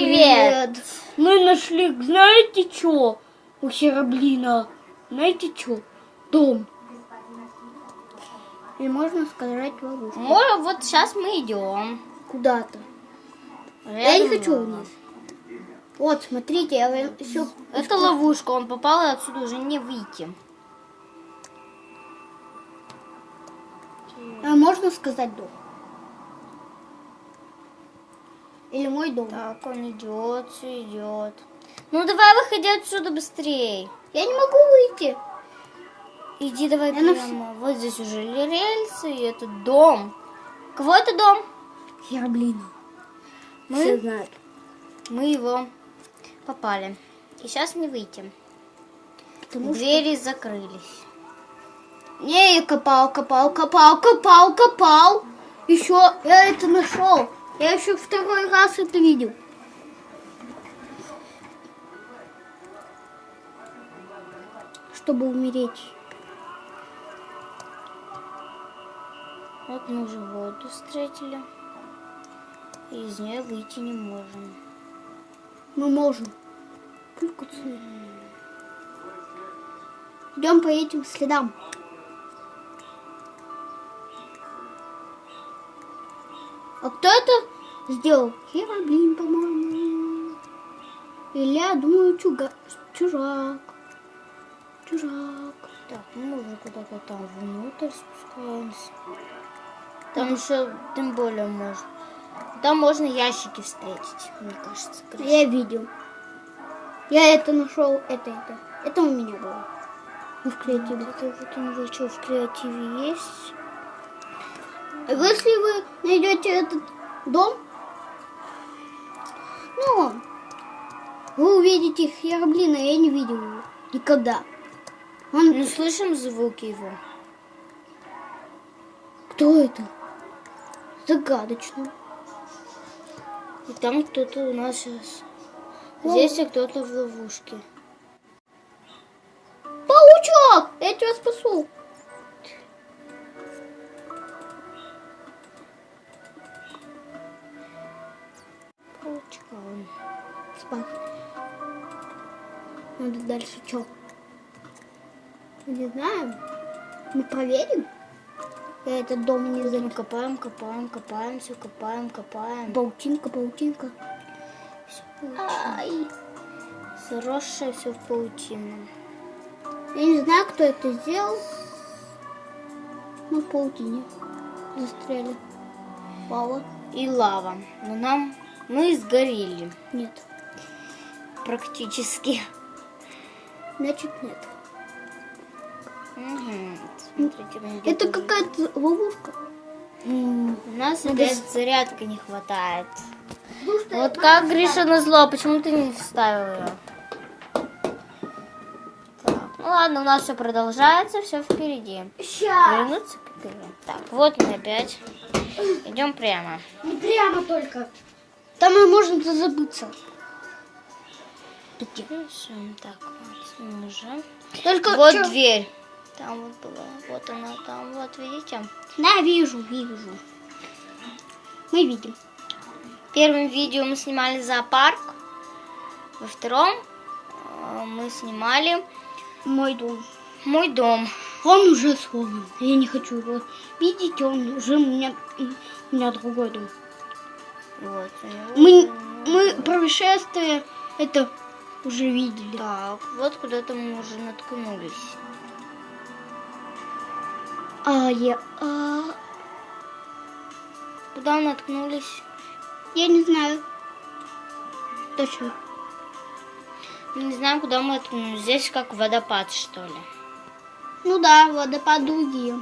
Привет! Мы нашли, знаете что? У Хераблина. Знаете что? Дом. Или можно сказать ловушку. Мо- вот сейчас мы идем. Куда-то. Я не хочу вниз. Вот, смотрите, я еще... Это ловушка, он попал и отсюда уже не выйти. А можно сказать дом? Или мой дом? Так, он идет, все идет. Ну давай выходи отсюда быстрее. Я не могу выйти. Иди давай Я прямо. Вот здесь уже рельсы, и это дом. Кого это дом? Хераблина. Мы? Все знают. Мы его попали. И сейчас не выйти. Потому что... Двери закрылись. Не, я копал, копал, копал, копал, копал. Еще я это нашел. Я еще второй раз это видел. Чтобы умереть. Вот мы уже воду встретили. И из нее выйти не можем. Мы можем. Только. Идем по этим следам. А кто это сделал? Хераблин, по-моему. Или я думаю, чуга... чужак. Чужак. Так, мы уже куда-то там внутрь спускаемся. Там еще, тем более, можно. Там можно ящики встретить, мне кажется. красиво. Я видел. Я это нашел, это, это. Это у меня было. Ну, в креативе. Это вот он вышел в креативе есть. А Если вы найдете этот дом, ну, вы увидите Хераблина, я не видел его никогда. Он, Ну, слышим звуки его. кто это? Загадочно. И там кто-то у нас сейчас. О. Здесь кто-то в ловушке. Паучок! Я тебя спасу. Что? Не знаю. Мы проверим. Я этот дом не знаю. копаем, копаем, копаем, все копаем, копаем. Паутинка, паутинка. Всё паутина. Ай. Заросшее все в паутину. Я не знаю, кто это сделал. Мы в паутине застряли. Вау. И лава. Но нам мы сгорели Нет. практически. Значит, нет. Мгм. Смотрите, Это какая-то ловушка. У нас Надо опять зарядка не хватает. Вот Вот как, Гриша, назло, почему ты не вставил ее? Так, ну ладно, у нас все продолжается, все впереди. Сейчас. Вернуться к игре. Так, вот мы опять. Идем прямо. Не прямо только. Там и можно забыться. Хорошо, Так, вот мы уже. Только Вот чё- дверь. Там вот была. Вот она там, вот видите? Да, вижу, вижу. Мы видим. В первом видео мы снимали зоопарк. Во втором э, мы снимали Мой дом. мой дом. Он уже сломан. Я не хочу его видеть. Он уже у меня, у меня другой дом. Вот. Мы, мы происшествие это уже видели. Так, вот куда-то мы уже наткнулись. А я, а, Куда мы наткнулись? я не знаю. Точно. Не знаю, куда мы наткнулись. Здесь как водопад, что ли. Ну да, водопад другие.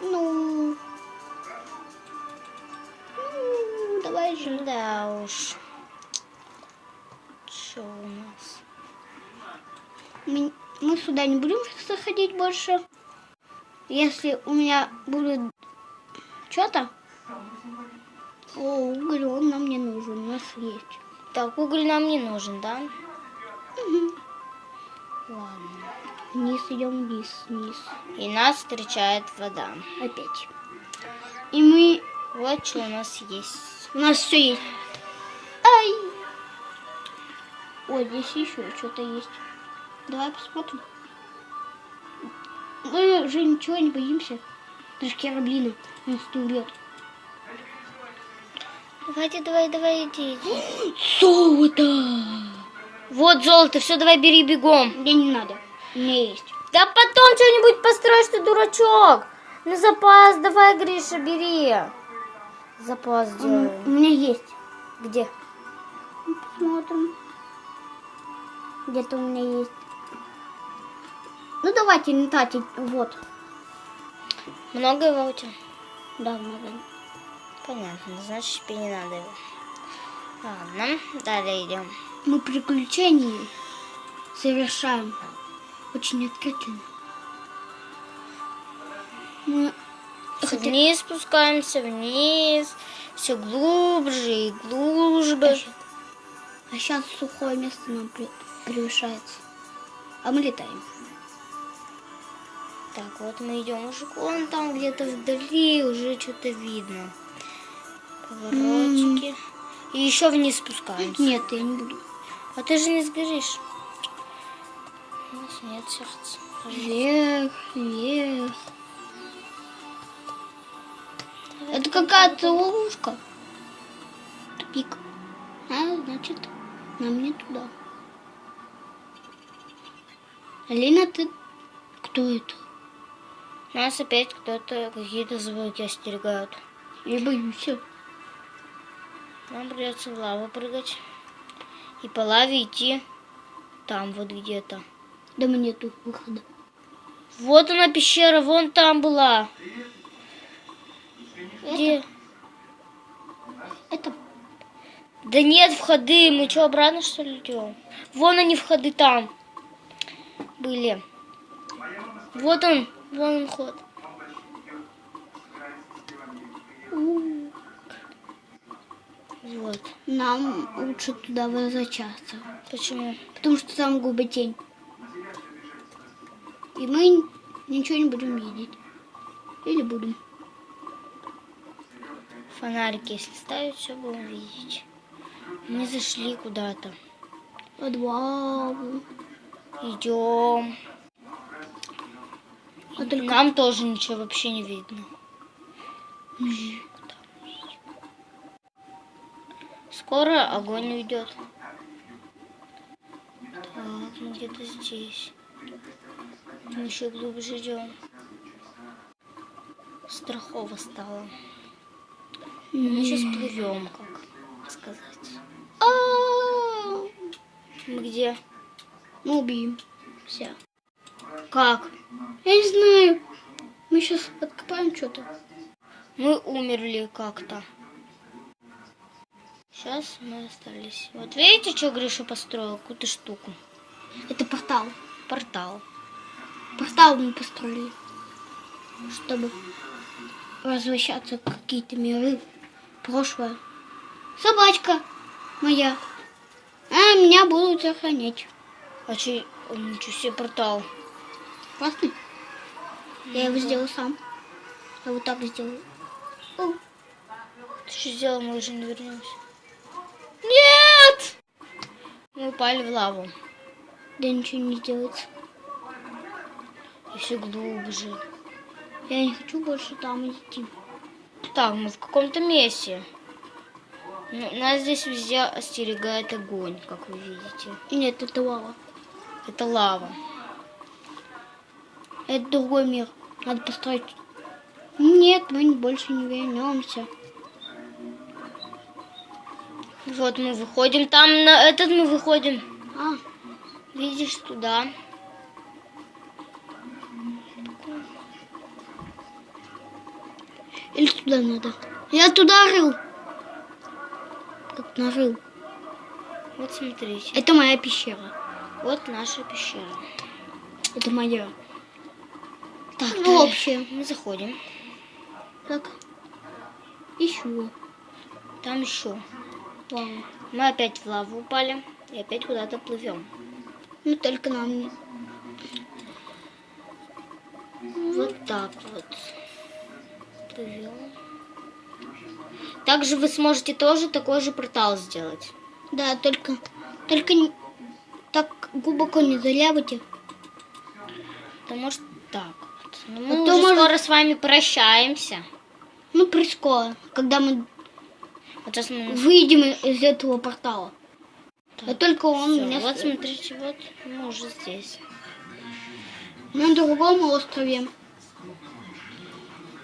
Ну, ну, давай же. Да уж. Что у нас? Мы, мы сюда не будем заходить больше. Если у меня будет что-то, о, уголь, он нам не нужен, у нас есть. Так, уголь нам не нужен, да? Мгм. Ладно. Вниз идем, вниз, вниз. И нас встречает вода. Опять. И мы Вот что у нас есть. У нас все есть. Ой, здесь еще что-то есть. Давай посмотрим. Мы уже ничего не боимся. Даже Кераблина нас не убьет. Давайте, давай, давай, иди. Золото! Вот золото, все, давай бери бегом. Мне не надо. У меня есть. Да потом что-нибудь построишь, ты дурачок. На запас давай, Гриша, бери. Запас У сделаем. меня есть. Где? Ну, Посмотрим. Где-то у меня есть. Ну давайте не тратить. Вот. Много его у тебя? Да, много. Понятно, значит тебе не надо его. Ладно, далее идем. Мы приключения совершаем очень открытенно. Мы Вниз спускаемся, вниз. Все глубже и глубже. А сейчас сухое место нам превышается. А мы летаем. Так, вот мы идем уже вон там где-то вдали уже что-то видно. Поворотики. И еще вниз спускаемся. Нет, я не буду. А ты же не сгоришь. У нас нет сердца. Вверх, вверх. Это какая-то ловушка. Тупик. А, значит, нам не туда. Алина, ты кто это? Нас опять кто-то, какие-то звуки остерегают. Я боюсь. Нам придется в лаву прыгать. И по лаве идти там вот где-то. Дома нету выхода. Вот она пещера, вон там была. Где? Это Да нет входы, мы что, обратно что ли идем? Вон они входы там были. Вот он, вон он ход. Вот. нам лучше туда возвращаться. Почему? Потому что там губа тень. И мы ничего не будем видеть. Или будем. Фонарик, если ставить, все будем видеть. Мы зашли куда-то. Под лаву. Идем. А только Нам тоже ничего вообще не видно. Скоро огонь уйдет. Так, мы где-то здесь. Мы еще глубже идем. Страхово стало. Мы сейчас плывем, как сказать. Мы где? Мы убьем. Вся. Как? Я не знаю. Мы сейчас откопаем что-то. Мы умерли как-то. Сейчас мы остались. Вот видите, что Гриша построил? Какую-то штуку. Это портал. Портал. Портал мы построили. Чтобы возвращаться в какие-то миры. Прошлое. Собачка моя. А меня будут охранять. А че, ничего себе портал. Классный? Я его сделал сам. Я вот так сделал. О, Ты что сделал, мы уже не вернемся. Нет! Мы упали в лаву. да ничего не делается. И все глубже. Я не хочу больше там идти. Так, мы в каком-то месте. Нас здесь везде остерегает огонь, как вы видите. Нет, это лава. Это лава. Это другой мир. Надо построить. Нет, мы больше не вернемся. Вот мы выходим. Там на этот мы выходим. А, Видишь, туда. или туда надо. Я туда рыл. Нарыл. Вот смотрите. Это моя пещера. Вот наша пещера. Это моя. Так, Ну, далее общее. Мы заходим. Так. Еще. Там еще. Вау. Мы опять в лаву упали и опять куда-то плывем. Ну только нам не. Вот так вот. Плывем. Также вы сможете тоже такой же портал сделать. Да, только, только не- так глубоко не залявайте. Потому что так вот. Ну, А мы то уже может- скоро с вами прощаемся. Ну, прискоро, когда мы Вот сейчас мы... выйдем из этого портала. А только он Всё, меня вот смотрите, вот мы уже здесь. на другом острове.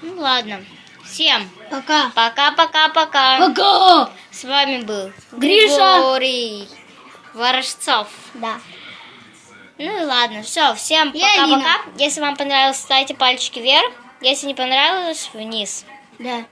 Ну ладно. Всем Пока. пока-пока-пока. Пока! С вами был Гриша. Григорий Ворожцов. Да. Ну и ладно, все, всем пока-пока. Если вам понравилось, ставьте пальчики вверх. Если не понравилось, вниз. Да.